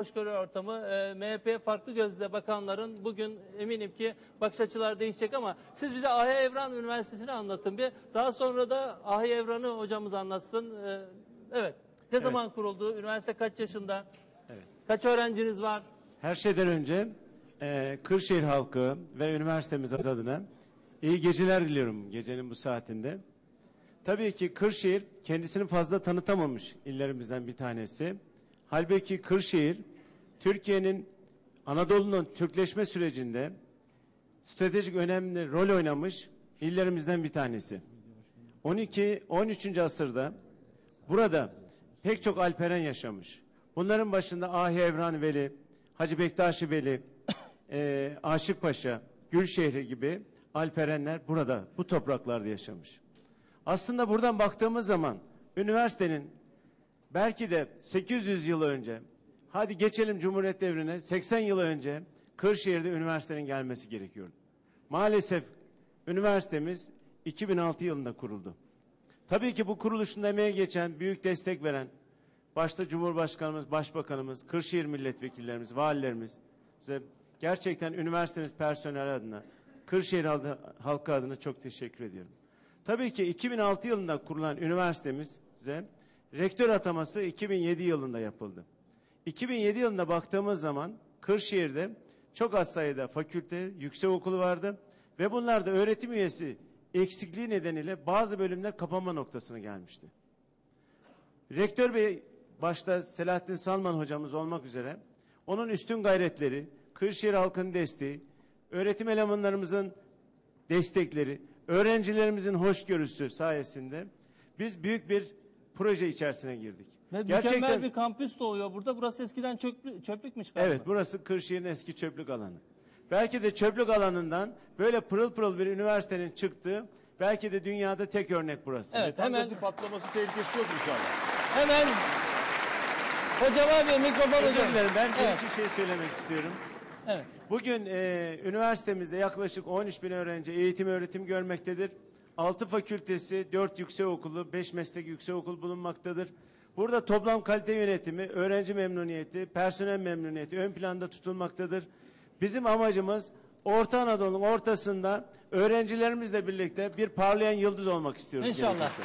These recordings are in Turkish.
hoşgörü ortamı e, MHP'ye farklı gözle bakanların bugün eminim ki bakış açıları değişecek ama siz bize Ahi Evran Üniversitesi'ni anlatın bir. Daha sonra da Ahi Evran'ı hocamız anlatsın. E, evet. Ne zaman kuruldu? Üniversite kaç yaşında? Evet. Kaç öğrenciniz var? Her şeyden önce e, Kırşehir halkı ve üniversitemiz adına iyi geceler diliyorum gecenin bu saatinde. Tabii ki Kırşehir kendisini fazla tanıtamamış illerimizden bir tanesi. Halbuki Kırşehir Türkiye'nin Anadolu'nun Türkleşme sürecinde stratejik önemli rol oynamış illerimizden bir tanesi. 12 13. asırda burada pek çok alperen yaşamış. Bunların başında Ahi Evran Veli, Hacı Bektaşi Veli, e, Aşık Paşa, Gülşehri gibi alperenler burada, bu topraklarda yaşamış. Aslında buradan baktığımız zaman üniversitenin belki de 800 yıl önce, hadi geçelim Cumhuriyet devrine, 80 yıl önce Kırşehir'de üniversitenin gelmesi gerekiyordu. Maalesef üniversitemiz 2006 yılında kuruldu. Tabii ki bu kuruluşun emeğe geçen, büyük destek veren, başta Cumhurbaşkanımız, Başbakanımız, Kırşehir milletvekillerimiz, valilerimiz, size gerçekten üniversitemiz personel adına, Kırşehir halkı- adına çok teşekkür ediyorum. Tabii ki 2006 yılında kurulan üniversitemize rektör ataması 2007 yılında yapıldı. 2007 yılında baktığımız zaman Kırşehir'de çok az sayıda fakülte, yüksek okulu vardı ve bunlarda öğretim üyesi eksikliği nedeniyle bazı bölümler kapanma noktasına gelmişti. Rektör Bey başta Selahattin Salman hocamız olmak üzere onun üstün gayretleri, Kırşehir halkının desteği, öğretim elemanlarımızın destekleri, öğrencilerimizin hoşgörüsü sayesinde biz büyük bir proje içerisine girdik. Ve mükemmel bir kampüs doğuyor burada. Burası eskiden çöplü, çöplükmüş galiba. Evet burası Kırşehir'in eski çöplük alanı. Belki de çöplük alanından böyle pırıl pırıl bir üniversitenin çıktığı belki de dünyada tek örnek burası. Evet hemen Hemen patlaması tehlikesi yok inşallah. hemen hocama bir mikrofon Özür hocam. dilerim ben bir Evet. iki şey söylemek istiyorum. Evet. Bugün e, üniversitemizde yaklaşık 13 bin öğrenci eğitim öğretim görmektedir. 6 fakültesi, 4 yüksek okulu, 5 meslek yüksek okul bulunmaktadır. Burada toplam kalite yönetimi, öğrenci memnuniyeti, personel memnuniyeti ön planda tutulmaktadır. Bizim amacımız Orta Anadolu'nun ortasında öğrencilerimizle birlikte bir parlayan yıldız olmak istiyoruz. İnşallah. gelecekte.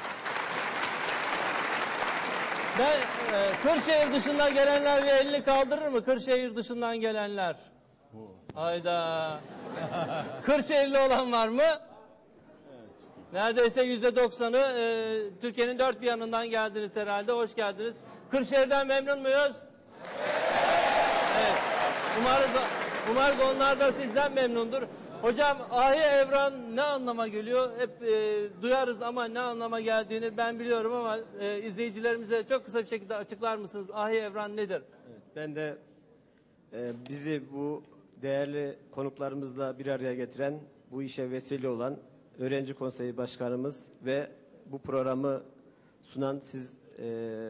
Ben e, Kırşehir dışından gelenler bir elini kaldırır mı? Kırşehir dışından gelenler. Hayda. Kırşehirli olan var mı? Neredeyse yüzde doksanı e, Türkiye'nin dört bir yanından geldiniz herhalde. Hoş geldiniz. Kırşehir'den memnun muyuz? Evet. Umarız, umarız onlar da sizden memnundur. Hocam Ahi Evran ne anlama geliyor? Hep e, duyarız ama ne anlama geldiğini ben biliyorum ama e, izleyicilerimize çok kısa bir şekilde açıklar mısınız? Ahi Evran nedir? Ben de e, bizi bu değerli konuklarımızla bir araya getiren, bu işe vesile olan Öğrenci Konseyi Başkanımız ve bu programı sunan siz e,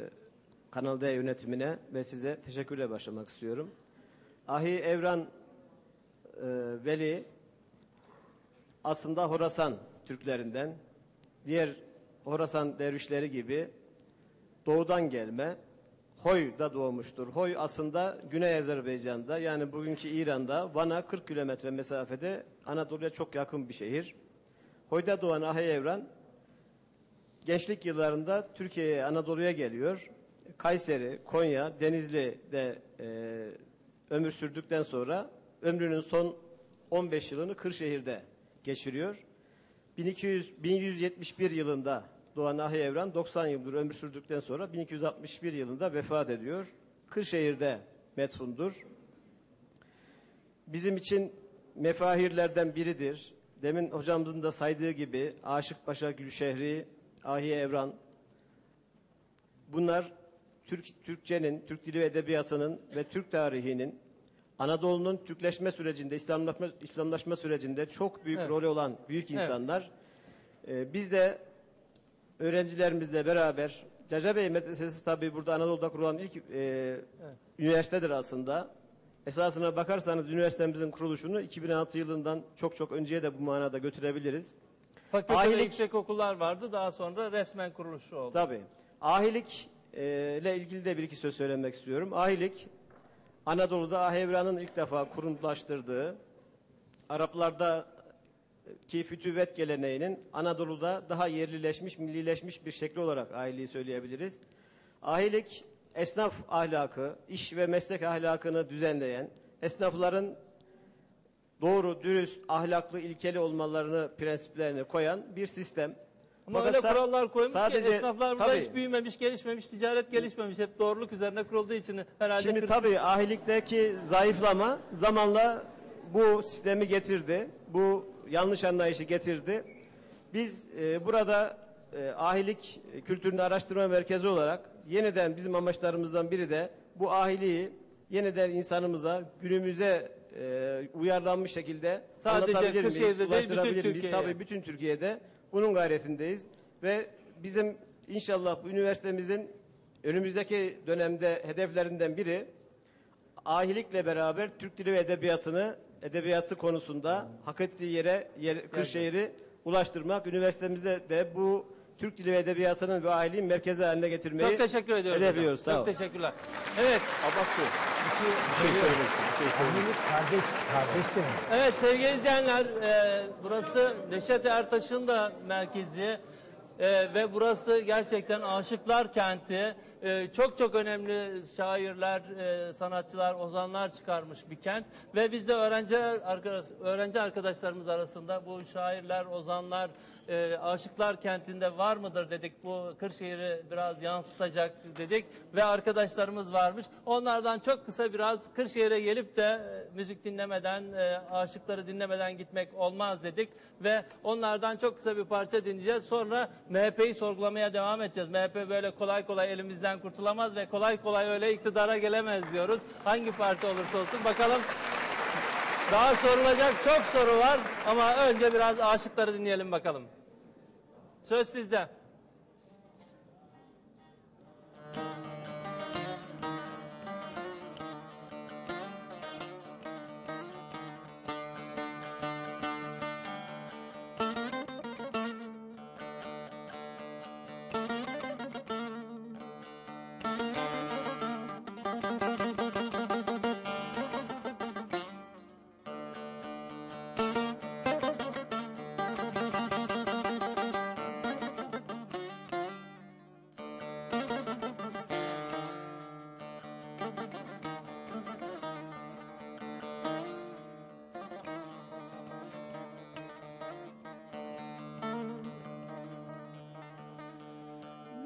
Kanal D yönetimine ve size teşekkürle başlamak istiyorum. Ahi Evran e, Veli aslında Horasan Türklerinden, diğer Horasan dervişleri gibi doğudan gelme, Hoy'da doğmuştur. Hoy aslında Güney Azerbaycan'da yani bugünkü İran'da Van'a 40 kilometre mesafede Anadolu'ya çok yakın bir şehir. Hoy'da doğan Ahi Evran gençlik yıllarında Türkiye'ye Anadolu'ya geliyor. Kayseri, Konya, Denizli'de e, ömür sürdükten sonra ömrünün son 15 yılını Kırşehir'de geçiriyor. 1200, 1171 yılında doğan Ahi Evran 90 yıldır ömür sürdükten sonra 1261 yılında vefat ediyor. Kırşehir'de metfundur. Bizim için mefahirlerden biridir. Demin hocamızın da saydığı gibi Aşık Paşa Gülşehri, Ahi Evran bunlar Türk Türkçenin, Türk dili ve edebiyatının ve Türk tarihinin Anadolu'nun Türkleşme sürecinde, İslamlaşma, İslamlaşma sürecinde çok büyük Evet. rolü olan büyük insanlar. Ee, biz de öğrencilerimizle beraber Caca Bey Medresesi tabii burada Anadolu'da kurulan ilk e, üniversitedir aslında. Esasına bakarsanız üniversitemizin kuruluşunu 2006 yılından çok çok önceye de bu manada götürebiliriz. Fakülte ve Ahilik- yüksek okullar vardı. Daha sonra resmen kuruluşu oldu. Tabii. Ahilik e, ile ilgili de bir iki söz söylemek istiyorum. Ahilik Anadolu'da Ahevran'ın ilk defa kurumlaştırdığı, Araplarda ki fütüvet geleneğinin Anadolu'da daha yerlileşmiş, millileşmiş bir şekli olarak ahiliği söyleyebiliriz. Ahilik, esnaf ahlakı, iş ve meslek ahlakını düzenleyen, esnafların doğru, dürüst, ahlaklı, ilkeli olmalarını, prensiplerini koyan bir sistem. Ama Fakat öyle kurallar koymuş sadece- ki esnaflar burada tabii. hiç büyümemiş, gelişmemiş, ticaret gelişmemiş. Hep doğruluk üzerine kurulduğu için herhalde Şimdi kırk- tabii ahilikteki zayıflama zamanla bu sistemi getirdi. Bu yanlış anlayışı getirdi. Biz e, burada e, ahilik kültürünü araştırma merkezi olarak yeniden bizim amaçlarımızdan biri de bu ahiliği yeniden insanımıza günümüze e, uyarlanmış şekilde Sadece anlatabilir miyiz, Kırşehir'de değil, bütün ulaştırabilir miyiz? Türkiye'ye. Tabii bütün Türkiye'de bunun gayretindeyiz ve bizim inşallah bu üniversitemizin önümüzdeki dönemde hedeflerinden biri ahilikle beraber Türk dili ve edebiyatını edebiyatı konusunda hak ettiği yere yer, Kırşehir'i ulaştırmak. Üniversitemize de bu Türk dili ve edebiyatının ve ahiliğin merkezi haline getirmeyi Çok teşekkür ediyoruz. hocam. hedefliyoruz. Sağ Çok olun. teşekkürler. Evet, Abbas Bey. Bir şey, bir şey söylemek istiyorum. Bir şey söylemek Ahilik kardeş, kardeş demek. evet sevgili izleyenler, e, burası Neşet Ertaş'ın da merkezi E, ve burası gerçekten aşıklar kenti. E, çok çok önemli şairler, e, sanatçılar, ozanlar çıkarmış bir kent ve biz de öğrenci arkadaş, öğrenci arkadaşlarımız arasında bu şairler, ozanlar, e, aşıklar kentinde var mıdır dedik. Bu Kırşehir'i biraz yansıtacak dedik ve arkadaşlarımız varmış. Onlardan çok kısa biraz Kırşehir'e gelip de e, müzik dinlemeden, aşıkları dinlemeden gitmek olmaz dedik ve onlardan çok kısa bir parça dinleyeceğiz. Sonra MHP'yi sorgulamaya devam edeceğiz. MHP böyle kolay kolay elimizden kurtulamaz ve kolay kolay öyle iktidara gelemez diyoruz. Hangi parti olursa olsun bakalım daha sorulacak çok soru var ama önce biraz aşıkları dinleyelim bakalım. Söz sizde.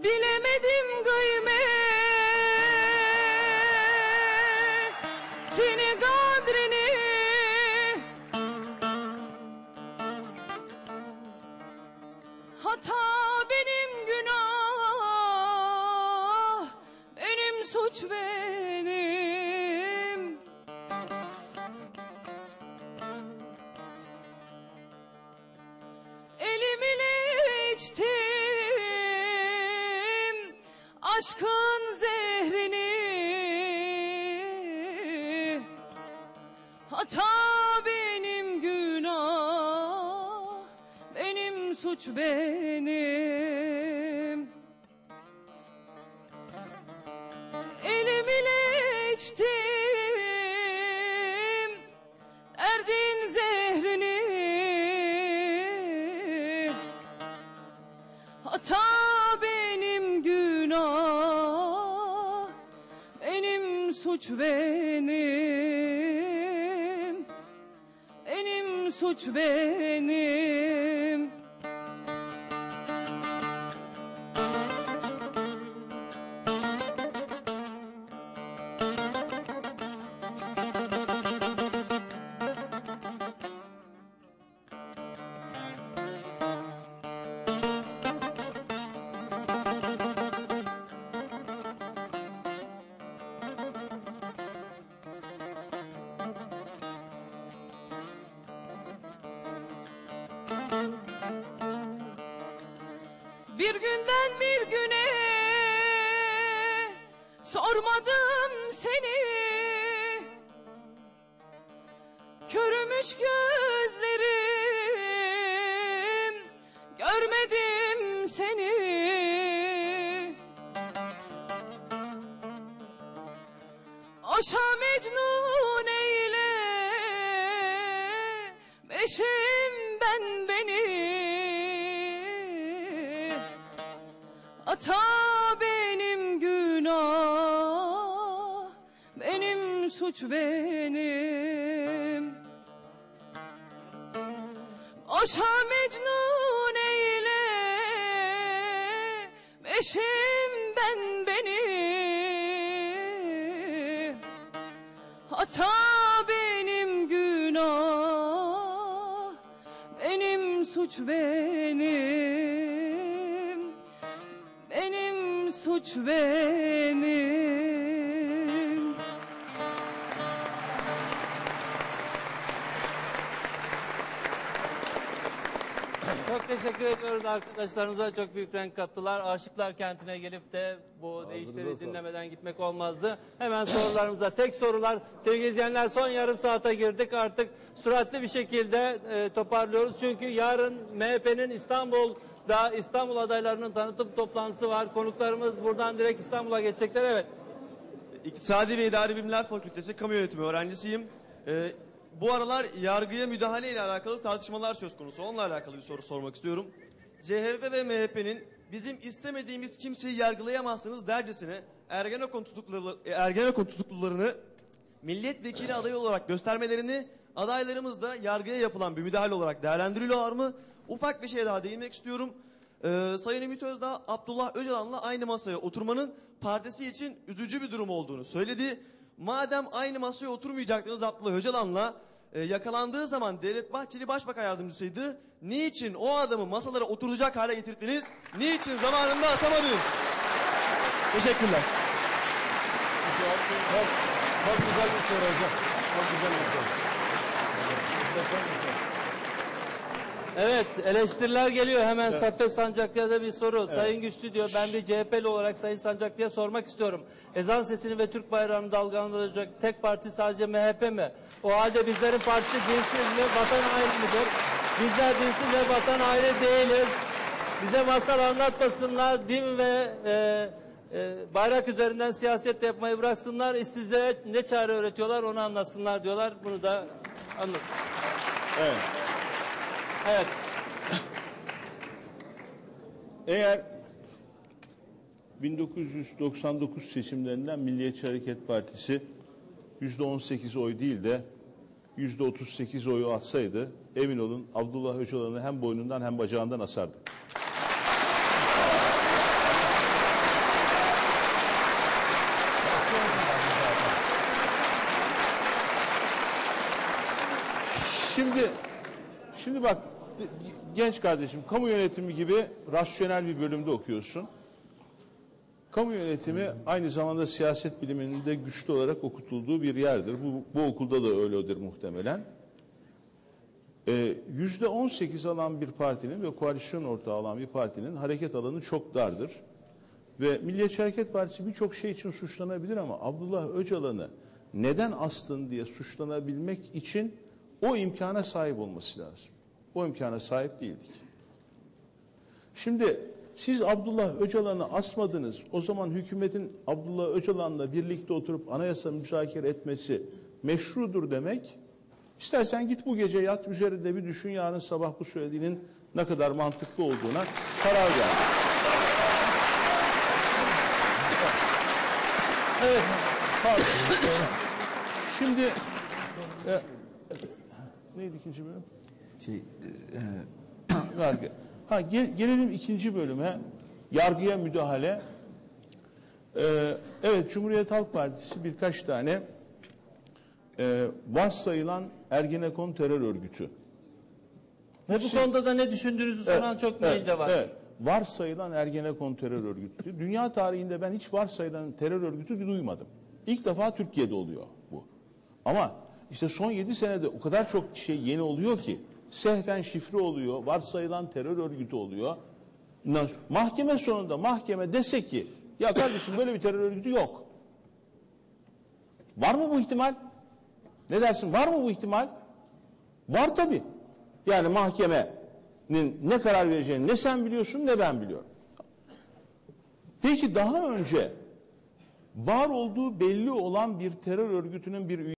Bilemedim kıymet zehrini. Hata benim günah benim suç benim suç benim. Benim suç benim Bir günden bir güne sormadım seni. Körümüş gözlerim görmedim seni. Aşa mecnun eyle Beşim suç benim. Aşa mecnun eyle. Beşim ben beni Hata benim günah. Benim suç benim. Benim suç benim Çok teşekkür ediyoruz arkadaşlarımıza. Çok büyük renk kattılar. Aşıklar kentine gelip de bu değişleri dinlemeden gitmek olmazdı. Hemen sorularımıza tek sorular. Sevgili izleyenler son yarım saate girdik. Artık süratli bir şekilde e, toparlıyoruz. Çünkü yarın MHP'nin İstanbul'da İstanbul adaylarının tanıtım toplantısı var. Konuklarımız buradan direkt İstanbul'a geçecekler. Evet. İktisadi ve İdari Bilimler Fakültesi Kamu Yönetimi öğrencisiyim. Ee, bu aralar yargıya müdahale ile alakalı tartışmalar söz konusu. Onunla alakalı bir soru sormak istiyorum. CHP ve MHP'nin bizim istemediğimiz kimseyi yargılayamazsınız dercesine Ergenekon, tutuklu, Ergenekon tutuklularını milletvekili adayı olarak göstermelerini adaylarımız da yargıya yapılan bir müdahale olarak değerlendiriyorlar mı? Ufak bir şey daha değinmek istiyorum. Ee, Sayın Ümit Özdağ Abdullah Öcalan'la aynı masaya oturmanın partisi için üzücü bir durum olduğunu söyledi. Madem aynı masaya oturmayacaktınız Abdullah Öcalan'la e, yakalandığı zaman Devlet Bahçeli Başbakan Yardımcısıydı. Niçin o adamı masalara oturacak hale getirdiniz? Niçin zamanında asamadınız? Teşekkürler. Çok, çok, güzel bir soru hocam. Çok güzel bir soru. Evet eleştiriler geliyor hemen Saffet Sancaklı'ya da bir soru. Sayın Güçlü diyor ben bir CHP'li olarak Sayın Sancaklı'ya sormak istiyorum. Ezan sesini ve Türk bayrağını dalgalandıracak tek parti sadece MHP mi? O halde bizlerin partisi dinsiz mi vatan ayrı mıdır? Bizler dinsiz ve vatan ayrı değiliz. Bize masal anlatmasınlar din ve e, e, bayrak üzerinden siyaset yapmayı bıraksınlar. Size ne çare öğretiyorlar onu anlatsınlar diyorlar. Bunu da anlat. Evet. Evet. Eğer 1999 seçimlerinden Milliyetçi Hareket Partisi %18 oy değil de %38 oyu atsaydı emin olun Abdullah Öcalan'ı hem boynundan hem bacağından asardı. Şimdi şimdi bak genç kardeşim kamu yönetimi gibi rasyonel bir bölümde okuyorsun. Kamu yönetimi aynı zamanda siyaset biliminin de güçlü olarak okutulduğu bir yerdir. Bu, bu okulda da öyledir muhtemelen. Ee, Yüzde 18 alan bir partinin ve koalisyon ortağı olan bir partinin hareket alanı çok dardır. Ve Milliyetçi Hareket Partisi birçok şey için suçlanabilir ama Abdullah Öcalan'ı neden astın diye suçlanabilmek için o imkana sahip olması lazım. O imkana sahip değildik. Şimdi siz Abdullah Öcalan'ı asmadınız. O zaman hükümetin Abdullah Öcalan'la birlikte oturup anayasa müzakere etmesi meşrudur demek. İstersen git bu gece yat üzerinde bir düşün yarın sabah bu söylediğinin ne kadar mantıklı olduğuna karar ver. Evet. Pardon. Şimdi e, neydi ikinci bölüm? Şey, Yargı. Ha gel- gelelim ikinci bölüme. Yargıya müdahale. Ee, evet Cumhuriyet Halk Partisi birkaç tane e, varsayılan Ergenekon terör örgütü. Ve bu konuda da ne düşündüğünüzü soran çok mail de var. Evet. Varsayılan Ergenekon terör örgütü. Dünya tarihinde ben hiç varsayılan terör örgütü duymadım. İlk defa Türkiye'de oluyor bu. Ama işte son 7 senede o kadar çok şey yeni oluyor ki sehven şifre oluyor, varsayılan terör örgütü oluyor. Mahkeme sonunda mahkeme dese ki ya kardeşim böyle bir terör örgütü yok. Var mı bu ihtimal? Ne dersin? Var mı bu ihtimal? Var tabii. Yani mahkemenin ne karar vereceğini ne sen biliyorsun ne ben biliyorum. Peki daha önce var olduğu belli olan bir terör örgütünün bir